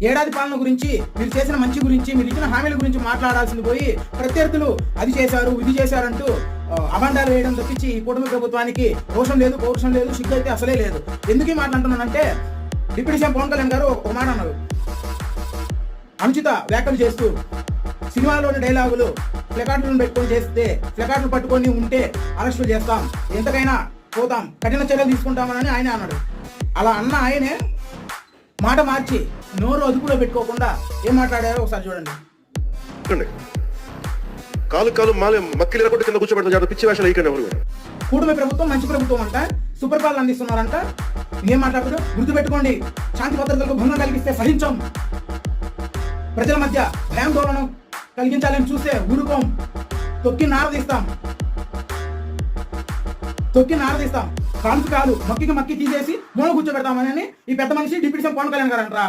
ఏడాది పాలన గురించి మీరు చేసిన మంచి గురించి మీరు ఇచ్చిన హామీల గురించి మాట్లాడాల్సింది పోయి ప్రత్యర్థులు అది చేశారు ఇది చేశారంటూ అభండాలు వేయడం తప్పించి ఈ కుటుంబ ప్రభుత్వానికి రోషం లేదు పౌరుషం లేదు సిగ్గు అయితే అసలే లేదు. ఎందుకు మాట్లాడుతున్నానంటే మాట అంటున్నానంటే డిప్యూటీ సీఎం పవన్ కళ్యాణ్ గారు ఒక మాట అన్నారు. అనుచిత వ్యాఖ్యలు చేస్తూ సినిమాలోని డైలాగులు ప్లకార్డులను పెట్టుకొని చేస్తే ప్లకార్డులు పట్టుకొని ఉంటే అరెస్టులు చేస్తాం ఎంతకైనా పోతాం కఠిన చర్యలు తీసుకుంటామని ఆయన అన్నాడు. అలా అన్న ఆయనే మాట మార్చి నోరు అదుపులో పెట్టుకోకుండా ఏం మాట్లాడారో ఒకసారి చూడండి. చూడండి. కాలు కాలు మాలి మక్కిలు ఎరగొట్టి కింద కూర్చోబెడతాం జాగ్రత్త పిచ్చి వేషాలు వేయకండి ఎవరు. కూటమి ప్రభుత్వం మంచి ప్రభుత్వం అంట. సుపరిపాలన అందిస్తున్నారంట. ఏం మాట్లాడుతూ గుర్తుపెట్టుకోండి. శాంతి భద్రతలకు భంగం కలిగిస్తే సహించం. ప్రజల మధ్య భయాందోళన కలిగించాలని చూస్తే ఊరుకోం. తొక్కి నారదీస్తాం తొక్కి నారదీస్తాం కాలు కాదు. మక్కికి మక్కి తీసేసి మూల కూర్చోబెడతామని ఈ పెద్ద మనిషి డిప్యూటీ సీఎం పవన్ కళ్యాణ్ గారు అంటారా.